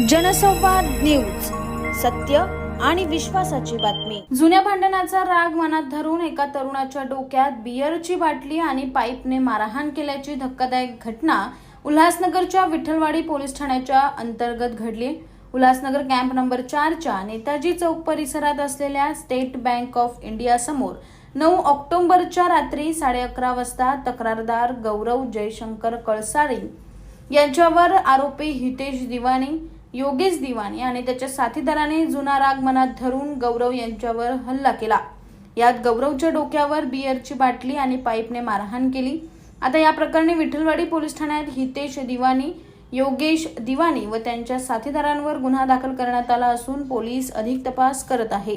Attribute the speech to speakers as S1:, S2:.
S1: जनसंवाद न्यूज सत्य आणि विश्वासाची बातमी. जुन्या भांडणाचा राग मनात धरून एका तरुणाच्या डोक्यात बियरची बाटली आणि पाईपने मारहाण केल्याची धक्कादायक घटना उल्हासनगरच्या विठ्ठलवाडी पोलीस ठाण्याच्या अंतर्गत घडली. उल्हासनगर कॅम्प नंबर चारच्या नेताजी चौक परिसरात असलेल्या स्टेट बँक ऑफ इंडिया समोर नऊ ऑक्टोबरच्या रात्री साडे अकरा वाजता तक्रारदार गौरव जयशंकर कळसाळी यांच्यावर आरोपी हितेश दिवाणी योगेश दिवाणी आणि त्याच्या साथीदाराने जुना राग मनात धरून गौरव यांच्यावर हल्ला केला. यात गौरवच्या डोक्यावर बियरची बाटली आणि पाईपने मारहाण केली. आता या प्रकरणी विठ्ठलवाडी पोलीस ठाण्यात हितेश दिवाणी योगेश दिवाणी व त्यांच्या साथीदारांवर गुन्हा दाखल करण्यात आला असून पोलीस अधिक तपास करत आहे.